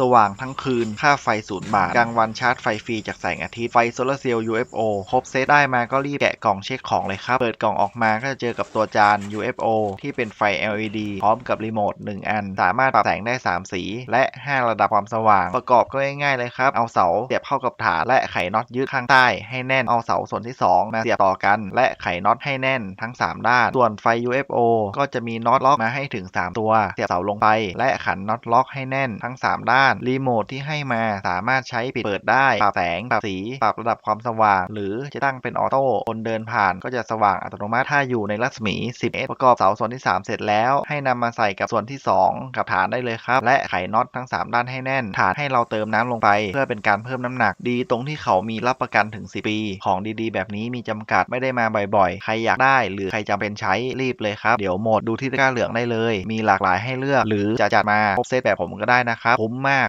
สว่างทั้งคืน ค่าไฟศูนย์บาท กลางวันชาร์จไฟฟรีจากแสงอาทิตย์ ไฟโซลาร์เซลล์ UFO ครบเซตได้มาก็รีบแกะกล่องเช็คของเลยครับ เปิดกล่องออกมาก็จะเจอกับตัวจาน UFO ที่เป็นไฟ LED พร้อมกับรีโมท 1 อัน สามารถปรับแสงได้ 3 สี และ 5 ระดับความสว่าง ประกอบก็ง่ายๆเลยครับ เอาเสาเสียบเข้ากับฐานและไขน็อตยึดข้างใต้ ให้แน่น เอาเสาส่วนที่ 2 มาเสียบต่อกัน และไขน็อตให้แน่นทั้ง 3 ด้าน ส่วนไฟ UFO ก็จะมีน็อตล็อกมาให้ถึง 3 ตัว เสียบเสาลงไป และขันน็อตล็อกให้แน่นทั้ง 3 ด้านรีโมทที่ให้มาสามารถใช้ปิดเปิดได้ ปรับแสง ปรับสี ปรับระดับความสว่าง หรือจะตั้งเป็นออโต้ คนเดินผ่านก็จะสว่างอัตโนมัติ ถ้าอยู่ในรัศมี 10เมตรประกอบเสาส่วนที่ 3 เสร็จแล้ว ให้นำมาใส่กับส่วนที่ 2 กับฐานได้เลยครับ และไขน็อตทั้ง 3 ด้านให้แน่น ฐานให้เราเติมน้ำลงไป เพื่อเป็นการเพิ่มน้ำหนัก ดีตรงที่เขามีรับประกันถึง 10 ปี ของดีๆ แบบนี้มีจำกัด ไม่ได้มาบ่อยๆ ใครอยากได้ หรือใครจำเป็นใช้รีบเลยครับ เดี๋ยวหมดดูที่ตะกร้าเหลืองได้เลย มีหลากหลายให้เลือก หรือจะจัดมาครบเซตแบบผมก็ได้นะครับคุ้มม